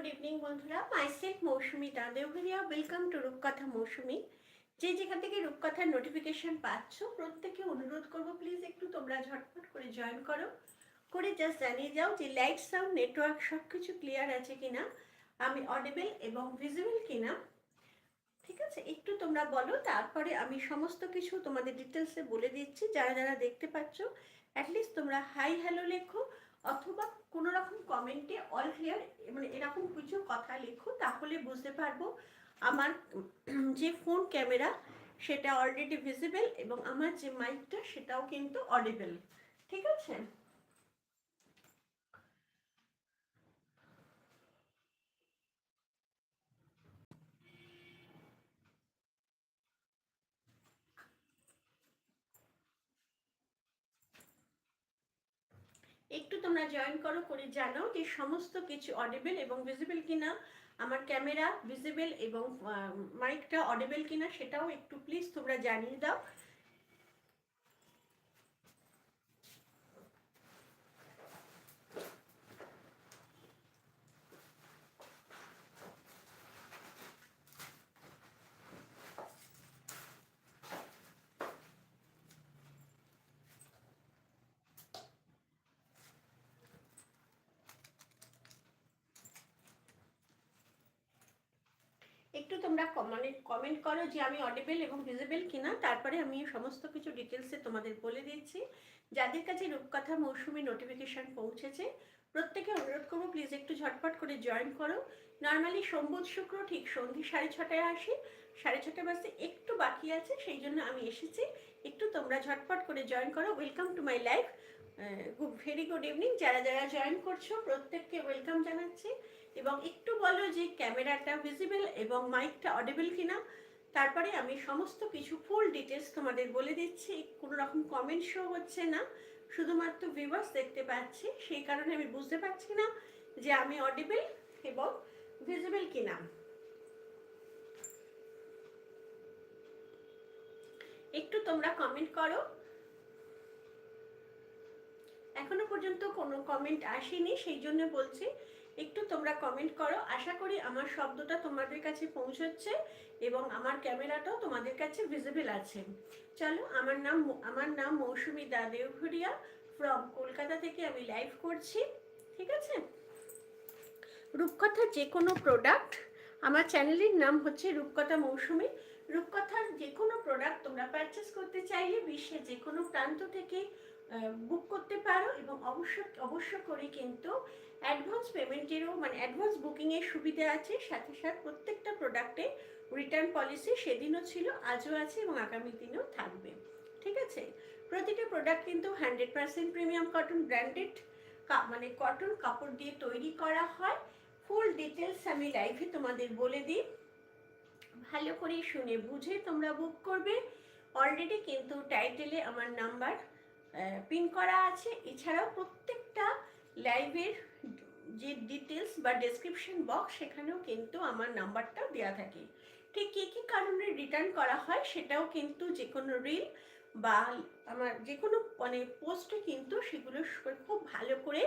Good evening বন্ধুরা myself Mousumi দাদেভরিয়া welcome to Rupkotha Mousumi. যে যেখান থেকে রূপকথার নোটিফিকেশন পাচ্ছ প্রত্যেকে অনুরোধ করব প্লিজ একটু তোমরা ঝটপট করে জয়েন করো। করে জাস্ট জানিয়ে যাও যে লাইট সাউন্ড নেটওয়ার্ক সব কিছু ক্লিয়ার আছে কিনা, আমি অডিবেল এবং ভিজিবল কিনা। ঠিক আছে? একটু তোমরা বলো, তারপরে আমি সমস্ত কিছু তোমাদের ডিটেলসে বলে দিচ্ছি। যারা যারা দেখতে পাচ্ছ অ্যাটলিস্ট তোমরা হাই হ্যালো লেখো। অথবা কোনো রকম কমেন্টে অল ক্লিয়ার মানে এরকম কিছু কথা লেখো, তাহলে বুঝতে পারব আমার যে ফোন ক্যামেরা সেটা অলরেডি ভিজিবল এবং আমার যে মাইকটা সেটাও কিন্তু অডিবেল ঠিক আছে? একটু তোমরা জয়েন করো, করে জানাও যে সমস্ত কিছু অডিবেল এবং ভিজিবল কিনা, আমার ক্যামেরা ভিজিবল এবং মাইকটা অডিবেল কিনা, সেটাও একটু প্লিজ তোমরা জানিয়ে দাও একটু তোমরা মানে কমেন্ট করো যে আমি অডিবল এবং ভিজিবল কিনা। তারপরে আমি সমস্ত কিছু ডিটেলসে তোমাদের বলে দিচ্ছি। যাদের কাছে রূপকথা মৌসুমি নোটিফিকেশান পৌঁছেছে, প্রত্যেকে অনুরোধ করব প্লিজ একটু ঝটপট করে জয়েন করো। নর্মালি সোমবুধ শুক্র ঠিক সন্ধি সাড়ে ছটায় আসি। সাড়ে ছটা বাজতে একটু বাকি আছে, সেই জন্য আমি এসেছি। একটু তোমরা ঝটপট করে জয়েন করো। Welcome to my life very good evening যারা যারা জয়েন করছ, প্রত্যেককে ওয়েলকাম জানাচ্ছি। এবং একটু বলো যে ক্যামেরাটা ভিজিবল এবং মাইকটা অডিবল কিনা? তারপরে আমি সমস্ত কিছু ফুল ডিটেলস তোমাদের বলে দিচ্ছি। কোনো রকম কমেন্ট শো হচ্ছে না। শুধুমাত্র ভিভার্স দেখতে পাচ্ছি। সেই কারণে আমি বুঝতে পারছি না যে আমি অডিবল এবং ভিজিবল কিনা। একটু তোমরা কমেন্ট করো। এখনও পর্যন্ত কোনো কমেন্ট আসেনি, সেই জন্য বলছি একটু তোমরা কমেন্ট করো। আশা করি আমার শব্দটা তোমাদের কাছে পৌঁছচ্ছে এবং আমার ক্যামেরাটাও তোমাদের কাছে ভিজিবল আছে। চলো, আমার নাম আমার নাম মৌসুমি দা দেওঘরিয়া ফ্রম কলকাতা থেকে আমি লাইভ করছি, ঠিক আছে? রূপকথা যে কোনো প্রোডাক্ট আমার চ্যানেলের নাম হচ্ছে রূপকথা মৌসুমি। রূপকথার যে কোনো প্রোডাক্ট তোমরা পারচেস করতে চাইলে বিশ্বের যে কোনো প্রান্ত থেকে বুক করতে পারো এবং অবশ্য অবশ্য করে কিন্তু অ্যাডভান্স পেমেন্টেরও মানে অ্যাডভান্স বুকিংয়ের সুবিধা আছে। সাথে সাথে প্রত্যেকটা প্রোডাক্টে রিটার্ন পলিসি সেদিনও ছিল, আজও আছে এবং আগামী দিনেও থাকবে। ঠিক আছে? প্রতিটা প্রোডাক্ট কিন্তু hundred percent premium cotton branded মানে কটন কাপড় দিয়ে তৈরি করা হয়। ফুল ডিটেলস আমি লাইভে তোমাদের বলে দিই। ভালো করে শুনে বুঝে তোমরা বুক করবে। অলরেডি কিন্তু টাইটেলে আমার নাম্বার পিন করা আছে। এছাড়াও প্রত্যেকটা লাইভের যে ডিটেলস বা ডেসক্রিপশন বক্স সেখানেও কিন্তু আমার নাম্বারটা দেওয়া থাকে। ঠিক কী কী কারণে রিটার্ন করা হয়, সেটাও কিন্তু যে কোনো রিল বা আমার যে কোনো মানে পোস্টে কিন্তু সেগুলো খুব ভালো করে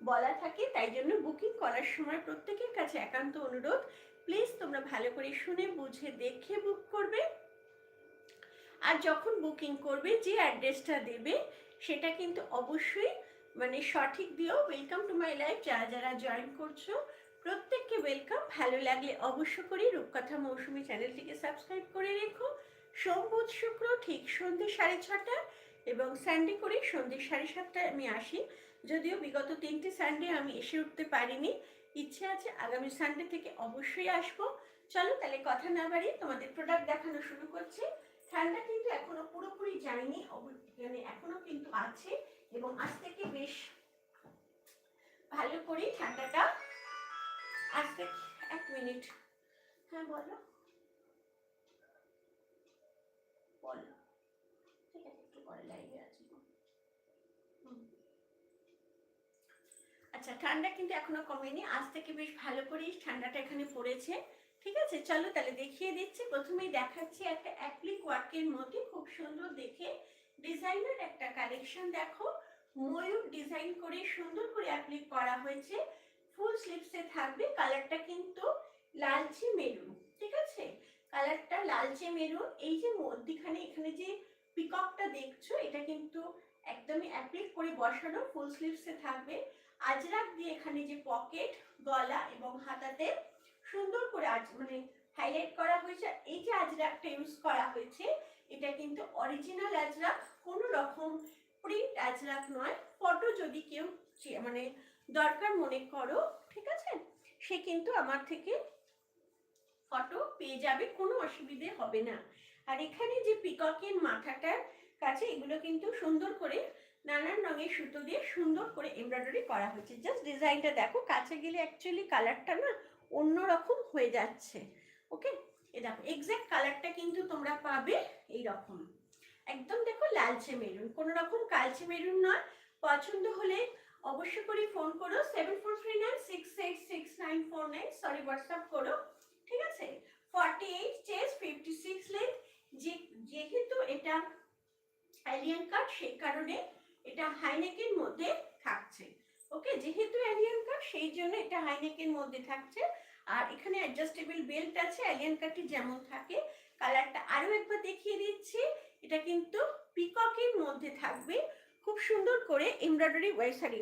বলা থাকে। তাই জন্য বুকিং করার সময় প্রত্যেকের কাছে একান্ত অনুরোধ প্লিজ তোমরা ভালো করে শুনে, বুঝে, দেখে বুক করবে। আর যখন বুকিং করবে, যে অ্যাড্রেসটা দেবে, সেটা কিন্তু অবশ্যই মানে সঠিক দিও ওয়েলকাম টু মাই লাইফ যারা যারা জয়েন করছ, প্রত্যেককে ওয়েলকাম ভালো লাগলে অবশ্য করি রূপকথা মৌসুমি চ্যানেলটিকে সাবস্ক্রাইব করে রেখো। সোম, বুধ, শুক্র ঠিক সন্ধ্যে সাড়ে ছটা এবং সানডে করে সন্ধ্যে সাড়ে সাতটায় আমি আসি। যদিও বিগত তিনটে সানডে আমি এসে উঠতে পারিনি, ইচ্ছে আছে আগামী সানডে থেকে অবশ্যই আসব। চলো তাহলে কথা না বাড়ি তোমাদের প্রোডাক্ট দেখানো শুরু করছি। ঠান্ডা কিন্তু এখনও পুরোপুরি যায়নি মানে এখনও কিন্তু আছে এবং আজ থেকে বেশ ভালো করে ঠান্ডাটা আজকে এক মিনিট। হ্যাঁ বলো ঠিক আছে একটু পরে লাইভে আছি আচ্ছা ঠান্ডা কিন্তু এখনও কমেনি। আজ থেকে বেশ ভালো করেই ঠান্ডাটা এখানে পড়েছে। ঠিক আছে? চলো তাহলে দেখিয়ে দিচ্ছি। প্রথমেই দেখাচ্ছি একটা অ্যাপ্লিক ওয়ার্কের মধ্যে খুব সুন্দর দেখে ডিজাইনের একটা কালেকশন দেখো। ময়ূর ডিজাইন করে সুন্দর করে অ্যাপ্লিক করা হয়েছে। ফুল স্লিভসে থাকবে। কালারটা কিন্তু লালচে মেরুন ঠিক আছে? কালারটা লালচে মেরুন এই যে মধ্যিখানে এখানে যে পিককটা দেখছ, এটা কিন্তু একদমই অ্যাপ্লিক করে বসানো। ফুল স্লিভসে থাকবে। আজরাক দিয়ে এখানে যে পকেট, গলা এবং হাতাতে সুন্দর করে আজ মানে হাইলাইট করা হয়েছে। এই যে আজরাকটা ইউজ করা হয়েছে, এটা কিন্তু অরিজিনাল আজরাক, কোনো রকম প্রিন্ট আজরাক নয়। ফটো যদি কেউ মানে দরকার মনে করো, ঠিক আছে? সে কিন্তু আমার থেকে ফটো পেয়ে যাবে, কোনো অসুবিধে হবে না। আর এখানে যে পিককের মাথাটার কাছে, এগুলো কিন্তু সুন্দর করে নানান রঙের সুতো দিয়ে সুন্দর করে এমব্রয়ডারি করা হয়েছে জাস্ট ডিজাইনটা দেখো, কাছে গেলে অ্যাকচুয়ালি কালারটা না অন্যরকম হয়ে যাচ্ছে। ওকে এ দেখো এক্স্যাক্ট কালারটা কিন্তু তোমরা পাবে এই রকম একদম দেখো লালচে মেরুন। কোনো রকম কালচে মেরুন নয়। পছন্দ হলে অবশ্য করে ফোন করো seven four three nine six eight six nine four nine sorry WhatsApp করো। ঠিক আছে? Forty eight chest fifty six length যে, যেহেতু এটা অ্যালিয়ান কাট সেই কারণে এটা হাইনেকের মধ্যে থাকছে। ওকে, যেহেতু অ্যালিয়ান কাট সেই জন্য এটা হাইনেকের মধ্যে থাকছে। আর এখানে অ্যাডজাস্টেবল বেল্ট আছে অ্যালিয়ান কাটে যেমন থাকে। কালারটা আরও একবার দেখিয়ে দিচ্ছি। এটা কিন্তু পিককের মধ্যে থাকবে। খুব সুন্দর করে এমব্রয়ডারি সরি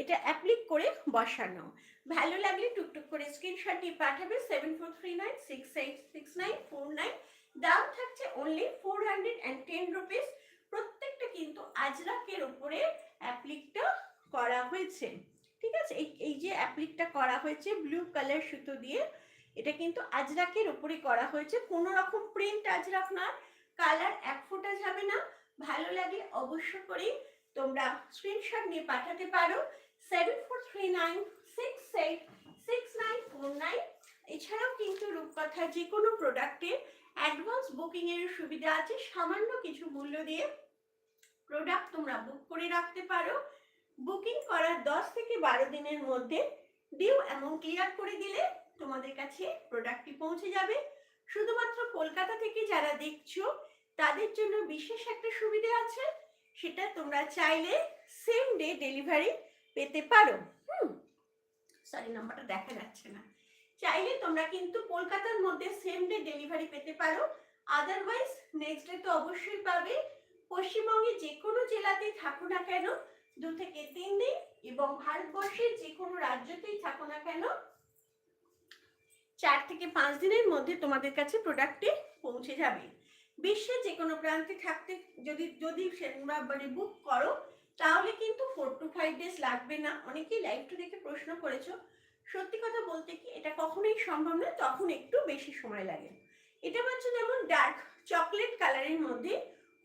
এটা অ্যাপ্লিক করে বসানো। ভালো লাগলে টুকটুক করে স্ক্রিনশট দিয়ে পাঠাবে। Seven four three nine six eight six nine four nine দাম থাকছে only four hundred and ten rupees প্রত্যেকটা কিন্তু আজরাকের উপরে অ্যাপ্লিকটা করা হয়েছে। ঠিক আছে? এই এই যে অ্যাপ্লিকটা করা হয়েছে ব্লু কালার সুতো দিয়ে, এটা কিন্তু আজরাকের উপরে করা হয়েছে। কোনো রকম প্রিন্ট আজরাক না কালার এক ফোঁটা যাবে না। ভালো লাগে অবশ্য করে তোমরা স্ক্রিনশট নিয়ে পাঠাতে পারো। Seven four three nine six eight six nine four nine এছাড়াও কিন্তু রূপকথার যে কোনো প্রোডাক্টের অ্যাডভান্স বুকিংয়ের সুবিধা আছে। সামান্য কিছু মূল্য দিয়ে প্রোডাক্ট তোমরা বুক করে রাখতে পারো। বুকিং করার দশ থেকে বারো দিনের মধ্যে ডিউ অ্যামাউন্ট ক্লিয়ার করে দিলে তোমাদের কাছে প্রোডাক্টটি পৌঁছে যাবে। শুধুমাত্র কলকাতা থেকে যারা দেখছ, তাদের জন্য বিশেষ একটা সুবিধা আছে, সেটা তোমরা চাইলে সেম ডে ডেলিভারি পেতে পারো। হুম সরি নাম্বারটা দেখা যাচ্ছে না। চাইলে তোমরা কিন্তু কলকাতার মধ্যে সেম ডে ডেলিভারি পেতে পারো। আদারওয়াইজ নেক্সট ডে তো অবশ্যই পাবে। পশ্চিমবঙ্গে যে কোনো জেলাতেই থাকো না কেন? দু থেকে তিন দিন এবং ভারতবর্ষের যে কোনো রাজ্যতেই থাকো না কেন? চার থেকে পাঁচ দিনের মধ্যে তোমাদের কাছে প্রোডাক্টটি পৌঁছে যাবে। বিশ্বের যে কোনো প্রান্তে থাকতে যদি যদি তোমরা মানে বুক করো, তাহলে কিন্তু ফোর টু ফাইভ ডেজ লাগবে না। অনেকেই লাইভটা দেখে প্রশ্ন করেছ। সত্যি কথা বলতে কি, এটা কখনোই সম্ভব না তখন একটু বেশি সময় লাগে। এটা হচ্ছে যেমন ডার্ক চকলেট কালারের মধ্যে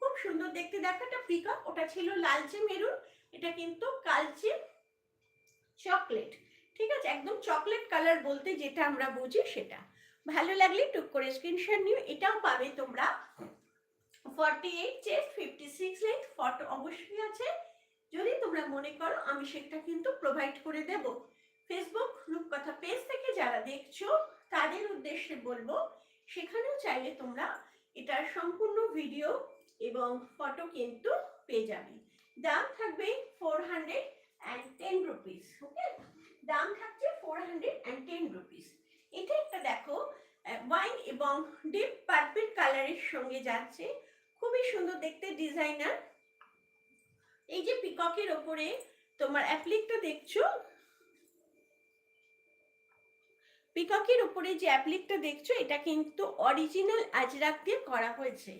খুব সুন্দর দেখতে। দেখো একটা পিকআপ ওটা ছিল লালচে মেরুন, এটা কিন্তু কালচে চকলেট ঠিক আছে? একদম চকলেট কালার বলতে যেটা আমরা বুঝি সেটা। ভালো লাগলে টুক করে স্ক্রিনশট নিও। এটাও পাবে তোমরা। Forty eight chest fifty six length photo অবশ্যই আছে। যদি তোমরা মনে করো, আমি সেটা কিন্তু প্রোভাইড করে দেব। ফেসবুক রূপকথা পেজ থেকে যারা দেখছ, তাদের উদ্দেশ্যে বলব, সেখানেও চাইলে তোমরা এটার সম্পূর্ণ ভিডিও এবং ফটো কিন্তু পেয়ে যাবে। দাম থাকবে four hundred and ten rupees okay দাম থাকছে four hundred and ten rupees এটা একটা দেখো ওয়াইন এবং ডিপ পার্পেল কালারের সঙ্গে যাচ্ছে। খুবই সুন্দর দেখতে ডিজাইনার এই যে পিককের ওপরে তোমার অ্যাপ্লিকটা দেখছ? পিককের উপরে যে অ্যাপ্লিকটা দেখছ, এটা কিন্তু অরিজিনাল আজরাক দিয়ে করা হয়েছে।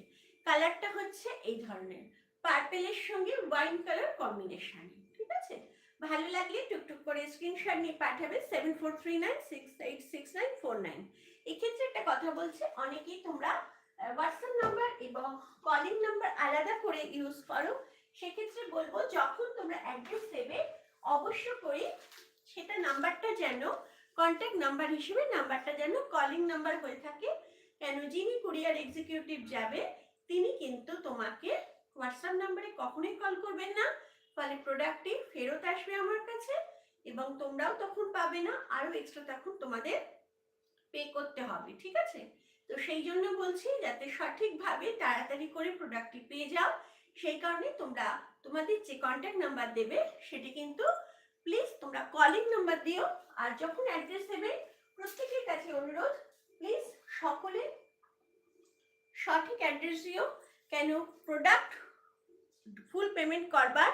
কালারটা হচ্ছে এই ধরনের। পার্পেলের সঙ্গে ওয়াইন কালার কম্বিনেশন ঠিক আছে? ভালো লাগলে টুকটুক করে স্ক্রিনশট নিয়ে পাঠাবে seven four three nine six eight six nine four nine এক্ষেত্রে একটা কথা বলছে, অনেকেই তোমরা হোয়াটসঅ্যাপ নাম্বার এবং কলিং নাম্বার আলাদা করে ইউজ করো। সেক্ষেত্রে বলব, যখন তোমরা অ্যাড্রেস দেবে, অবশ্য করে সেটা নাম্বারটা যেন কন্ট্যাক্ট নাম্বার হিসেবে নাম্বারটা যেন কলিং নাম্বার হয়ে থাকে, কেন যিনি কুরিয়ার এক্সিকিউটিভ যাবে তিনি কিন্তু তোমাকে হোয়াটসঅ্যাপ নাম্বারে কখনোই কল করবেন না। ফলে প্রোডাক্টটি ফেরত আসবে আমার কাছে এবং তোমরাও তখন পাবে না, আরও এক্সট্রা তখন তোমাদের পে করতে হবে, ঠিক আছে? তো সেই জন্য বলছি, যাতে সঠিকভাবে তাড়াতাড়ি করে প্রোডাক্টটি পেয়ে যাও, সেই কারণে তোমরা তোমাদের যে কন্ট্যাক্ট নাম্বার দেবে, সেটি কিন্তু প্লিজ তোমরা কলিং নাম্বার দিও। আর যখন অ্যাড্রেস দেবে, প্রত্যেকের কাছে অনুরোধ প্লিজ সকলে সঠিক অ্যাড্রেস দিও। কেন? প্রোডাক্ট ফুল পেমেন্ট করবার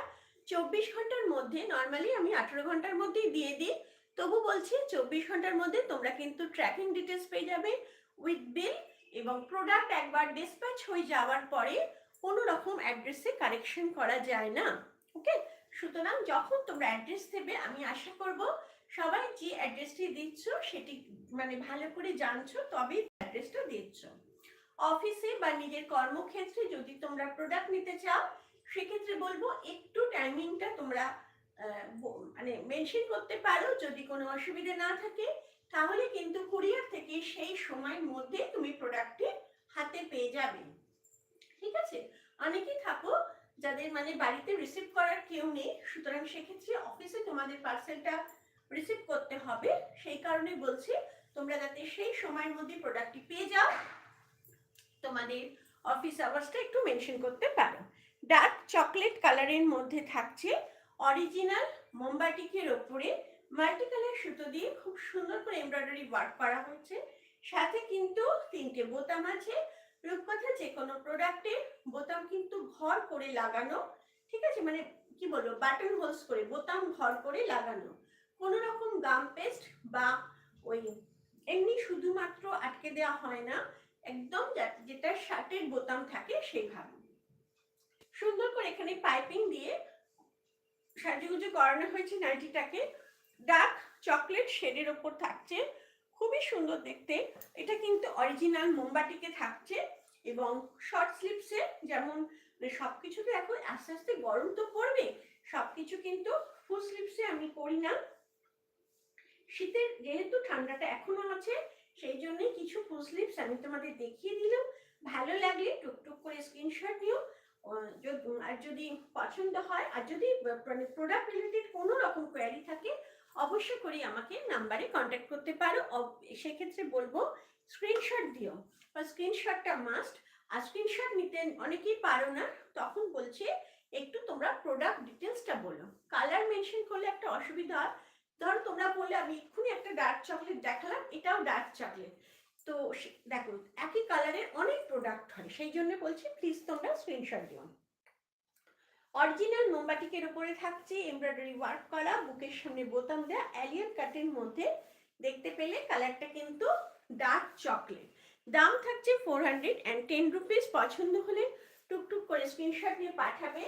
চব্বিশ ঘণ্টার মধ্যে নর্মালি আমি আঠেরো ঘণ্টার মধ্যেই দিয়ে দিই। তবু বলছি, চব্বিশ ঘণ্টার মধ্যে তোমরা কিন্তু ট্র্যাকিং ডিটেলস পেয়ে যাবে উইথ বিল এবং প্রোডাক্ট একবার ডিসপ্যাচ হয়ে যাওয়ার পরে কোনো রকম অ্যাড্রেসে কারেকশন করা যায় না। ওকে সুতরাং যখন তোমরা অ্যাড্রেস দেবে, আমি আশা করব সবাই যে অ্যাড্রেসটি দিচ্ছ, সেটি মানে ভালো করে জানছো, তবেই অ্যাড্রেসটা দিচ্ছ। অফিসে বা নিজের কর্মক্ষেত্রে যদি তোমরা প্রোডাক্ট নিতে চাও, সেক্ষেত্রে বলব একটু টাইমিংটা তোমরা মানে মেনশন করতে পারো। যদি কোনো অসুবিধা না থাকে, তাহলে কিন্তু কুরিয়ার থেকে সেই সময়ের মধ্যে তুমি প্রোডাক্টটি হাতে পেয়ে যাবে। ঠিক আছে? অনেকেই থাকো যাদের মানে বাড়িতে রিসিভ করার কেউ নেই, সুতরাং সেক্ষেত্রে অফিসে তোমাদের পার্সেলটা রিসিভ করতে হবে। সেই কারণে বলছি, তোমরা যাতে সেই সময়ের মধ্যে প্রোডাক্টটি পেয়ে যাও। তোমাদের অফিস আওয়ার্সটা একটু মেনশন করতে পারো। ডার্ক চকলেট কালারের মধ্যে থাকছে অরিজিনাল মোমবাটিকের ওপরে মাল্টি কালার সুতো দিয়ে খুব সুন্দর করে এমব্রয়ডারি ওয়ার্ক করা হয়েছে। সাথে কিন্তু তিনটে বোতাম আছে। রূপকথা যে কোনো প্রোডাক্টে বোতাম কিন্তু ঘর করে লাগানো, ঠিক আছে? মানে কি বলব বাটন হোলস করে, বোতাম ঘর করে লাগানো। কোনো রকম গাম পেস্ট বা ওই এমনি শুধুমাত্র আটকে দেওয়া হয় না। একদম যেটা শার্টের বোতাম থাকে সেইভাবে। সুন্দর করে এখানে পাইপিং দিয়ে সাজুগুজু করানো হয়েছে নাইটিটাকে। ডার্ক চকলেট শেডের ওপর থাকছে। খুবই সুন্দর দেখতে। এটা কিন্তু অরিজিনাল মোমবাটিকে থাকছে এবং শর্ট স্লিপসে যেমন মানে সবকিছু তো এখন আস্তে আস্তে গরম তো পড়বে, সবকিছু কিন্তু ফুল স্লিপসে আমি করি না। শীতের যেহেতু ঠান্ডাটা এখনও আছে সেই জন্যই কিছু ফুল স্লিপস আমি তোমাদের দেখিয়ে দিলাম। ভালো লাগলে টুকটুক করে স্ক্রিনশট নিও। আর যদি পছন্দ হয়, আর যদি মানে প্রোডাক্ট রিলেটেড কোনো রকম কোয়ারি থাকে, অবশ্যই করে আমাকে নাম্বারে কন্ট্যাক্ট করতে পারো। সেক্ষেত্রে বলব স্ক্রিনশট দিও। বা স্ক্রিনশটটা মাস্ট আর স্ক্রিনশট নিতে অনেকেই পারো না। তখন বলছে, একটু তোমরা প্রোডাক্ট ডিটেলসটা বলো। কালার মেনশন করলে একটা অসুবিধা হয়। ধরো তোমরা বললে, আমি এক্ষুনি একটা ডার্ক চকলেট দেখালাম, এটাও ডার্ক চকলেট তো দেখো, একই কালারের অনেক প্রোডাক্ট হয়, সেই জন্য বলছি প্লিজ তোমরা স্ক্রিনশট দিও। অরিজিনাল মোমবাটিকের উপরে থাকছে এমব্রয়ডারি ওয়ার্ক করা, বুকের সামনে বোতাম দেওয়া অ্যালিয়ান কাটের মধ্যে দেখতে পেলে কালারটা কিন্তু ডার্ক চকলেট দাম থাকছে four hundred and ten rupees পছন্দ হলে টুকটুক করে স্ক্রিনশট নিয়ে পাঠাবে।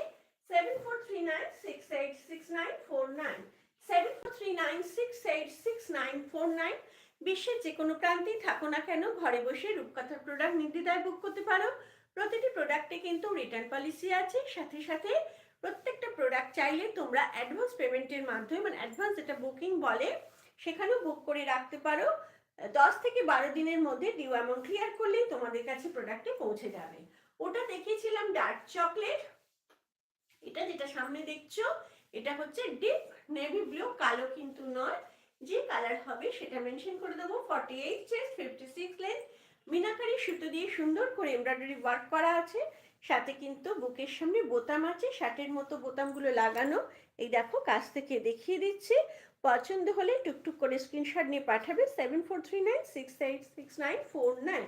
Seven four three nine six eight six nine four nine seven three nine six eight six nine four nine বিশ্বের যে কোনো প্রান্তেই থাকো না কেন, ঘরে বসে রূপকথার প্রোডাক্ট নির্দ্বিধায় বুক করতে পারো। প্রতিটি প্রোডাক্টে কিন্তু রিটার্ন পলিসি আছে। সাথে সাথে প্রত্যেকটা প্রোডাক্ট চাইলে তোমরা অ্যাডভান্স পেমেন্টের মাধ্যমে মানে অ্যাডভান্স যেটা বুকিং বলে, সেখানেও বুক করে রাখতে পারো। দশ থেকে বারো দিনের মধ্যে ডিউ অ্যামাউন্ট ক্লিয়ার করলেই তোমাদের কাছে প্রোডাক্টে পৌঁছে যাবে। ওটা দেখিয়েছিলাম ডার্ক চকলেট এটা যেটা সামনে দেখছ, এটা হচ্ছে ডিপ নেভি ব্লু কালো কিন্তু নয়। যে কালার হবে সেটা মেনশন করে দেবো। Forty eight chest fifty six length meenakari সুতো দিয়ে সুন্দর করে এমব্রয়ডারি ওয়ার্ক করা আছে। সাথে কিন্তু বুকের সামনে বোতাম আছে। শার্টের মতো বোতামগুলো লাগানো। এই দেখো, কাছ থেকে দেখিয়ে দিচ্ছি। পছন্দ হলে টুকটুক করে স্ক্রিনশট নিয়ে পাঠাবে। Seven four three nine six eight six nine four nine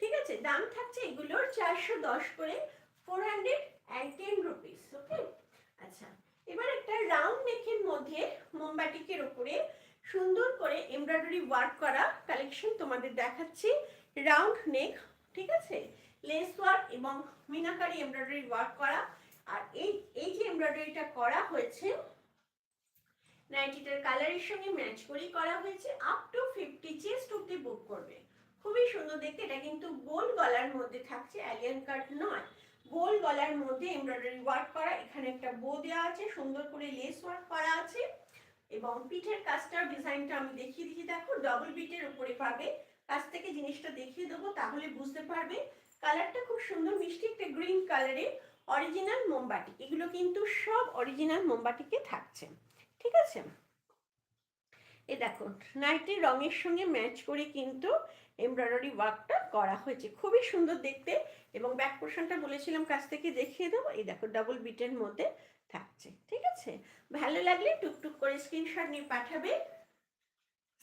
ঠিক আছে, দাম থাকছে এগুলোর চারশো দশ করে। Four hundred and ten rupees okay আচ্ছা এবার একটা রাউন্ড নেকের মধ্যে মোমবাটিকের উপরে সুন্দর করে এমব্রয়ডারি ওয়ার্ক করা কালেকশন তোমাদের দেখাচ্ছি। রাউন্ড নেক ঠিক আছে? লেস ওয়ার্ক এবং মিনাকারি এমব্রয়ডারি ওয়ার্ক করা। আর এই এই যে এমব্রয়ডারিটা করা হয়েছে নাইটিটার কালারের সঙ্গে ম্যাচ করেই করা হয়েছে। আপ টু ফিফটি চেস্ট অব্দি বুক করবে। খুবই সুন্দর দেখতে। এটা কিন্তু গোল গলার মধ্যে থাকছে অ্যালিয়ান কাট নয়। গোল গলার মধ্যে এমব্রয়ডারি ওয়ার্ক করা, এখানে একটা বো দেওয়া আছে, সুন্দর করে লেস ওয়ার্ক করা আছে এবং পিঠের কাজটার ডিজাইনটা আমি দেখিয়ে দিচ্ছি। দেখো ডবল বিটের উপরে পাবে। কাছ থেকে জিনিসটা দেখিয়ে দেবো, তাহলে বুঝতে পারবে। কালারটা খুব সুন্দর, মিষ্টি একটা গ্রিন কালারের অরিজিনাল মোমবাটি এগুলো কিন্তু সব অরিজিনাল মোমবাটিকে থাকছে। ঠিক আছে? এ দেখো নাইটের রঙের সঙ্গে ম্যাচ করে কিন্তু এমব্রয়ডারি ওয়ার্কটা করা হয়েছে। খুবই সুন্দর দেখতে এবং ব্যাক পোর্শনটা বলেছিলাম কাছ থেকে দেখিয়ে দেবো। এই দেখো ডাবল বিটের মধ্যে থাকছে, ঠিক আছে? ভালো লাগলে টুকটুক করে স্ক্রিনশট নিয়ে পাঠাবে।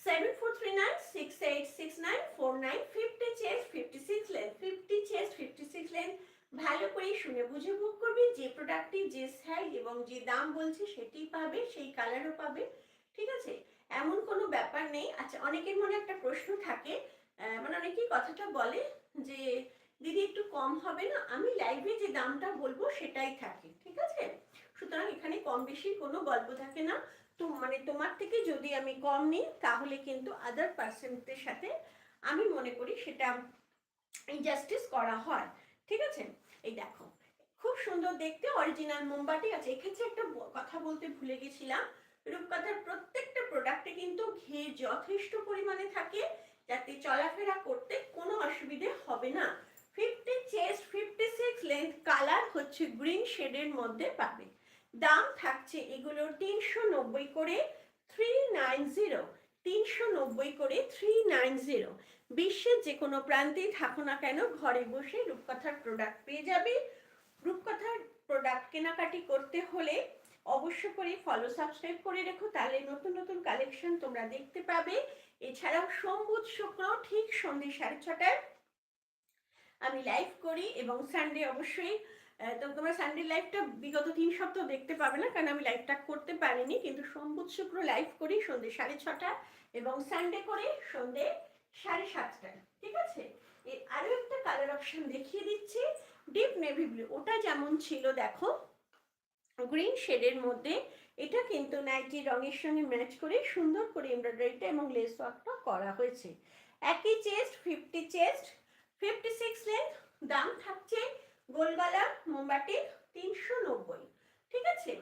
Seven four three nine six eight six nine four nine fifty chest fifty six length fifty chest fifty six length ভালো করে শুনে বুঝে বুক করবে। যে প্রোডাক্টটি যে সাইজ এবং যে দাম বলছে সেটি পাবে, সেই কালারও পাবে, ঠিক আছে? এমন কোনো ব্যাপার নেই। আচ্ছা অনেকের মনে একটা প্রশ্ন থাকে মানে অনেকেই কথাটা বলে যে, দিদি একটু কম হবে না, আমি লাইভে যে দামটা বলব সেটাই থাকে। ঠিক আছে? সুতরাং এখানে কম বেশি কোনো গল্প থাকে না। তো মানে তোমার থেকে যদি আমি কম নিই, তাহলে কিন্তু আদার পার্সনদের সাথে আমি মনে করি সেটা ইনজাস্টিস করা হয়। ঠিক আছে? এই দেখো, খুব সুন্দর দেখতে অরিজিনাল মোমবাতি আছে। এক্ষেত্রে একটা কথা বলতে ভুলে গেছিলাম। রূপকথার প্রত্যেকটা প্রোডাক্টে কিন্তু ঘি যথেষ্ট পরিমাণে থাকে। যাতে চলাফেরা করতে কোনো অসুবিধে হবে না। Fifty chest fifty six length colour হচ্ছে গ্রিন শেডের মধ্যে পাবে। দাম থাকছে এগুলোর তিনশো নব্বই করে থ্রি নাইন জিরো তিনশো নব্বই করে থ্রি নাইন জিরো বিশ্বের যে কোনো প্রান্তেই থাকো না কেন, ঘরে বসে রূপকথার প্রোডাক্ট পেয়ে যাবে। রূপকথার প্রোডাক্ট কেনাকাটি করতে হলে অবশ্য করে ফলো সাবস্ক্রাইব করে রেখো, তাহলে নতুন নতুন কালেকশন তোমরা দেখতে পাবে। এছাড়াও সোমবুধ শুক্র ঠিক সন্ধে সাড়ে ছটায় আমি লাইভ করি এবং সানডে অবশ্যই তো তোমরা সানডে লাইভটা বিগত তিন সপ্তাহ দেখতে পাবে না, কারণ আমি লাইভটা করতে পারিনি। কিন্তু সোমবুধ শুক্র লাইভ করি সন্ধে সাড়ে ছটা এবং সানডে করে সন্ধে সাড়ে সাতটায়। ঠিক আছে? আরও একটা কালার অপশন দেখিয়ে দিচ্ছি ডিপ নেভি ব্লু ওটা যেমন ছিল, দেখো গ্রিন শেডের মধ্যে এটা কিন্তু নাইটি রঙের সঙ্গে ম্যাচ করে সুন্দর করে এমব্রয়ডারিটা এবং লেস ওয়ার্কটা করা হয়েছে। একই chest fifty chest fifty six length দাম থাকছে গোলগলা, মোমবাতি তিনশো নব্বই। ঠিক আছে?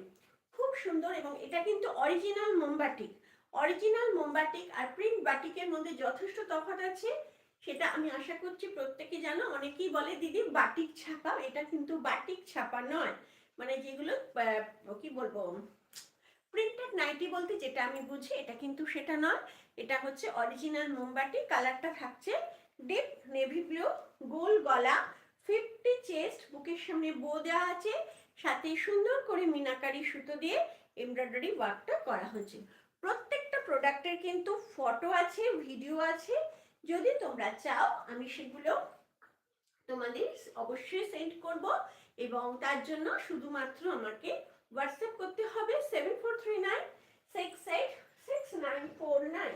খুব সুন্দর এবং এটা কিন্তু অরিজিনাল মোমবাটিক অরিজিনাল মোমবাটিক আর প্রিন্ট বাটিকের মধ্যে যথেষ্ট তফাৎ আছে। সেটা আমি আশা করছি প্রত্যেকে জানো, অনেকেই বলে, দিদি, বাটিক ছাপা এটা কিন্তু বাটিক ছাপা নয়। মানে যেগুলো কি বলব প্রিন্টেড নাইটি বলতে যেটা আমি বুঝি, এটা কিন্তু সেটা নয়। এটা হচ্ছে অরিজিনাল মোমবাটি কালারটা থাকছে ডিপ নেভি ব্লু গোল গলা ফিফটি চেস্ট বুকের সামনে বো দেওয়া আছে, সাথে সুন্দর করে মিনাকারি সুতো দিয়ে এমব্রয়ডারি ওয়ার্কটা করা হয়েছে। প্রত্যেকটা প্রোডাক্টের কিন্তু ফটো আছে ভিডিও আছে। যদি তোমরা চাও, আমি সেগুলো তোমাদের অবশ্যই সেন্ড করব। এবং তার জন্য শুধুমাত্র আমাকে হোয়াটসঅ্যাপ করতে হবে seven four three nine six eight six nine four nine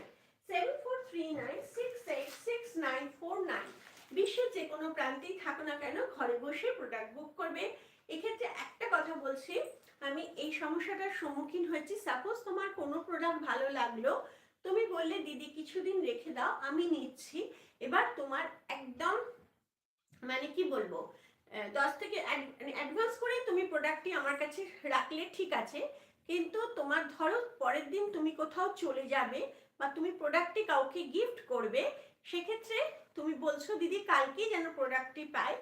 seven four three nine six eight six nine four nine বিশ্বের যে কোনো প্রান্তেই থাকো না কেন, ঘরে বসে প্রোডাক্ট বুক করবে। এক্ষেত্রে একটা কথা বলছি, আমি এই সমস্যাটার সম্মুখীন হয়েছি। সাপোজ তোমার কোনো প্রোডাক্ট ভালো লাগল, তুমি বললে, দিদি, কিছুদিন রেখে দাও, আমি নিচ্ছি। এবার তোমার একদম মানে কি বলব দশ থেকে অ্যাডভান্স করে তুমি প্রোডাক্টটি আমার কাছে রাখলে ঠিক আছে। কিন্তু তোমার ধরো পরের দিন তুমি কোথাও চলে যাবে বা তুমি প্রোডাক্টটি কাউকে গিফট করবে, সেক্ষেত্রে তুমি বলছো, দিদি, কালকেই যেন প্রোডাক্টটি পাই।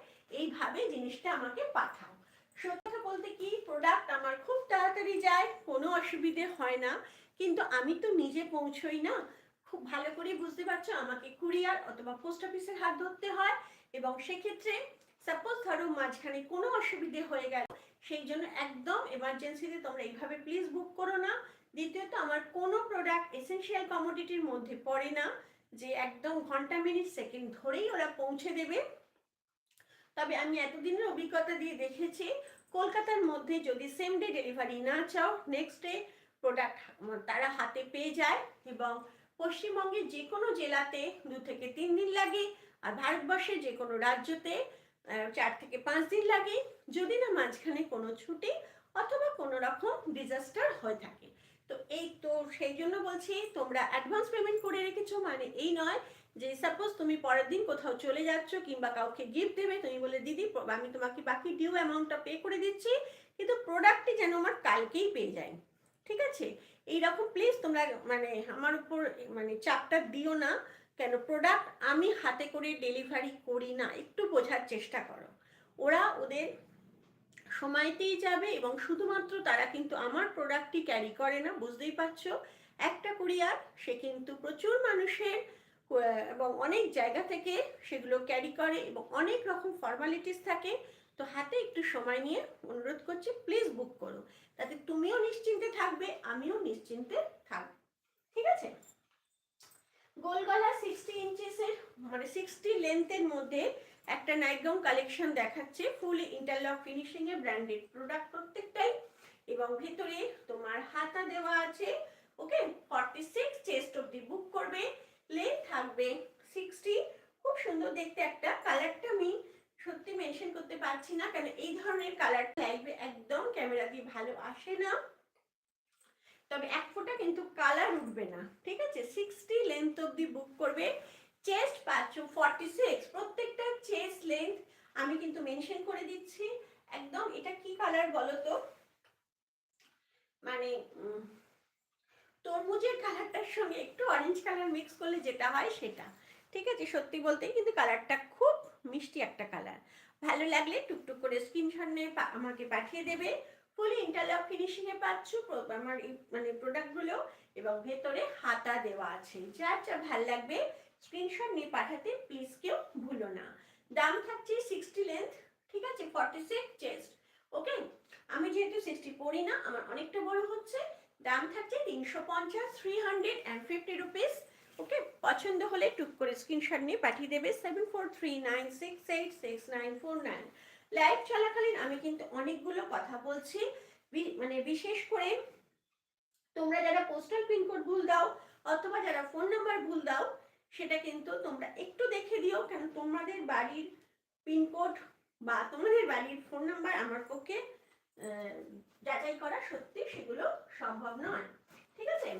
এইভাবে জিনিসটা আমাকে পাঠাও। সত্যি কথা বলতে কি প্রোডাক্ট আমার খুব তাড়াতাড়ি যায়, কোনো অসুবিধে হয় না। কিন্তু আমি তো নিজে পৌঁছই না। খুব ভালো করে বুঝতে পারছ, আমাকে কুরিয়ার অথবা পোস্ট অফিসের হাত ধরতে হয়। এবং সেক্ষেত্রে সাপোজ ধরো মাঝখানে কোনো অসুবিধে হয়ে গেল, সেই জন্য একদম এমার্জেন্সিতে তোমরা এইভাবে প্লিজ বুক করো না। দ্বিতীয়ত, আমার কোনো প্রোডাক্ট এসেনশিয়াল কমোডিটির মধ্যে পড়ে না, যে একদম ঘণ্টা মিনিট সেকেন্ড ধরেই ওরা পৌঁছে দেবে। তবে আমি এতদিনের অভিজ্ঞতা দিয়ে দেখেছি, কলকাতার মধ্যে যদি সেম ডে ডেলিভারি না চাও নেক্সট ডে প্রোডাক্ট তারা হাতে পেয়ে যায় এবং পশ্চিমবঙ্গের যে কোনো জেলাতে দু থেকে তিন দিন লাগে, আর ভারতবর্ষের যে কোনো রাজ্যতে চার থেকে পাঁচ দিন লাগে, যদি না মাঝখানে কোনো ছুটি অথবা কোনো রকম ডিজাস্টার হয়ে থাকে। তো এই তো সেই জন্য বলছি, তোমরা অ্যাডভান্স পেমেন্ট করে রেখেছো মানে এই নয় যে সাপোজ তুমি পরের দিন কোথাও চলে যাচ্ছ কিংবা কাউকে গিফট দেবে, তুমি বলে, দিদি, আমি তোমাকে বাকি ডিউ অ্যামাউন্টটা পে করে দিচ্ছি, কিন্তু প্রোডাক্টটি যেন আমার কালকেই পেয়ে যায়। ঠিক আছে? এইরকম প্লিজ তোমরা মানে আমার উপর মানে চাপটা দিও না। কেন? প্রোডাক্ট আমি হাতে করে ডেলিভারি করি না, একটু বোঝার চেষ্টা করো। ওরা ওদের সময়তেই যাবে এবং শুধুমাত্র তারা কিন্তু আমার প্রোডাক্টটি ক্যারি করে না, বুঝতেই পারছ? একটা কুরিয়ার সে কিন্তু প্রচুর মানুষের এবং অনেক জায়গা থেকে সেগুলো ক্যারি করে এবং অনেক রকম ফর্মালিটিস থাকে। তো হাতে একটু সময় নিয়ে অনুরোধ করছি প্লিজ বুক করো। তাতে তুমিও নিশ্চিন্তে থাকবে, আমিও নিশ্চিন্তে থাকব। ঠিক আছে? গোল গলা সিক্সটি ইঞ্চেসের মানে সিক্সটি লেন্থের মধ্যে একটা নাইটগাউন কালেকশন দেখাচ্ছে। Full interlock finishing a branded product প্রত্যেকটাই। এবং ভেতরে তোমার হাতা দেওয়া আছে। ওকে ফর্টি সিক্স চেস্ট অব্দি বুক করবে। লেন্থ থাকবে সিক্সটি খুব সুন্দর দেখতে একটা। কালারটা আমি সত্যি মেনশন করতে পারছি না। কারণ এই ধরনের কালার লাইভে একদম। ক্যামেরা দিয়ে ভালো আসে না। তবে এক ফোঁটা কিন্তু কালার উঠবে না, ঠিক আছে? সিক্সটি লেন্থ অব্দি বুক করবে। চেস্ট পাচ্ছ ফর্টি সিক্স প্রত্যেকটা চেস্ট লেন্থ আমি কিন্তু মেনশন করে দিচ্ছি। একদম, এটা কি কালার বলো তো? মানে তরমুজের কালারটার সঙ্গে একটু অরেঞ্জ কালার মিক্স করলে যেটা হয় সেটা, ঠিক আছে? সত্যি বলতে কিন্তু কালারটা খুব মিষ্টি একটা কালার ভালো লাগলে টুকটুক করে স্ক্রিনশট নিয়ে আমাকে পাঠিয়ে দেবে। ফুলি ইন্টারলক ফিনিশিং এ পাচ্ছ আমার মানে প্রোডাক্টগুলো এবং ভেতরে হাতা দেওয়া আছে। যার যা ভালো লাগবে স্ক্রিনশট নিয়ে পাঠাতে প্লিজ কেউ ভুলো না। দাম থাকছে সিক্সটি লেন্থ ঠিক আছে? ফর্টি সিক্স চেস্ট ওকে আমি যেহেতু সিক্সটি পড়ি না, আমার অনেকটা বড় হচ্ছে। দাম থাকছে তিনশো পঞ্চাশ three hundred and fifty rupees okay পছন্দ হলে টুক করে স্ক্রিনশট নিয়ে পাঠিয়ে দেবে seven four three nine six eight six nine four nine live চলাকালীন আমি কিন্তু অনেকগুলো কথা বলছি। মানে বিশেষ করে তোমরা যারা পোস্টাল পিনকোড ভুল দাও অথবা যারা ফোন নাম্বার ভুল দাও, সেটা কিন্তু তোমরা একটু দেখে দিও কেন তোমাদের বাড়ির পিনকোড বা তোমাদের বাড়ির ফোন নাম্বার আমার পক্ষে যাচাই করা সত্যি সেগুলো সম্ভব নয়। ঠিক আছে?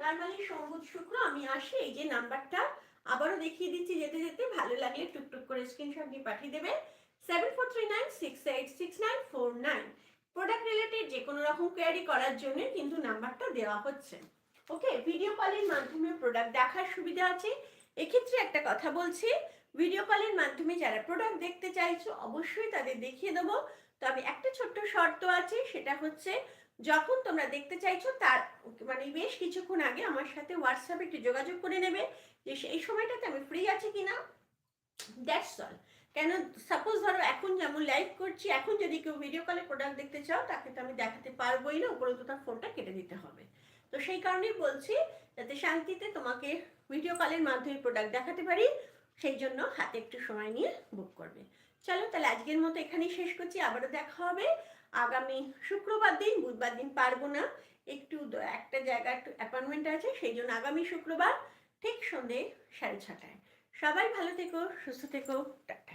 নর্মালি সম্বুধ শুক্র, আমি আসি, এই যে নাম্বারটা আবারও দেখিয়ে দিচ্ছি যেতে যেতে। ভালো লাগলে টুকটুক করে স্ক্রিনশট দিয়ে পাঠিয়ে দেবে। Seven four three nine six eight six nine four nine product related যে কোনো রকম কোয়ারি করার জন্য কিন্তু নাম্বারটা দেওয়া হচ্ছে। ওকে ভিডিও কলের মাধ্যমে প্রোডাক্ট দেখার সুবিধা আছে। এক্ষেত্রে একটা কথা বলছি ভিডিও কলের মাধ্যমে যারা প্রোডাক্ট দেখতে চাইছো, অবশ্যই তাদের দেখিয়ে দেবো। তবে একটা ছোট্ট শর্ত আছে, সেটা হচ্ছে যখন তোমরা দেখতে চাইছো, তার মানে বেশ কিছুক্ষণ আগে আমার সাথে হোয়াটসঅ্যাপে একটু যোগাযোগ করে নেবে যে সেই সময়টাতে আমি ফ্রি আছি কিনা? দ্যাটস অল কেন? সাপোজ ধরো এখন যেমন লাইভ করছি, এখন যদি কেউ ভিডিও কলে প্রোডাক্ট দেখতে চাও, তাকে তো আমি দেখাতে পারবোই না উপরে তো তার ফোনটা কেটে দিতে হবে। তো সেই কারণেই বলছি, যাতে শান্তিতে তোমাকে ভিডিও কলের মাধ্যমে প্রোডাক্ট দেখাতে পারি, সেই জন্য হাতে একটু সময় নিয়ে বুক করবে। চলো তাহলে আজকের মতো এখানেই শেষ করছি, আবারও দেখা হবে। আগামী শুক্রবার দিন, বুধবার দিন পারব না, একটু একটা জায়গা একটু অ্যাপয়েন্টমেন্ট আছে, সেই জন্য আগামী শুক্রবার, ঠিক সন্ধে সাড়ে ছটায়। সবাই ভালো থেকো, সুস্থ থেকো, টাটা।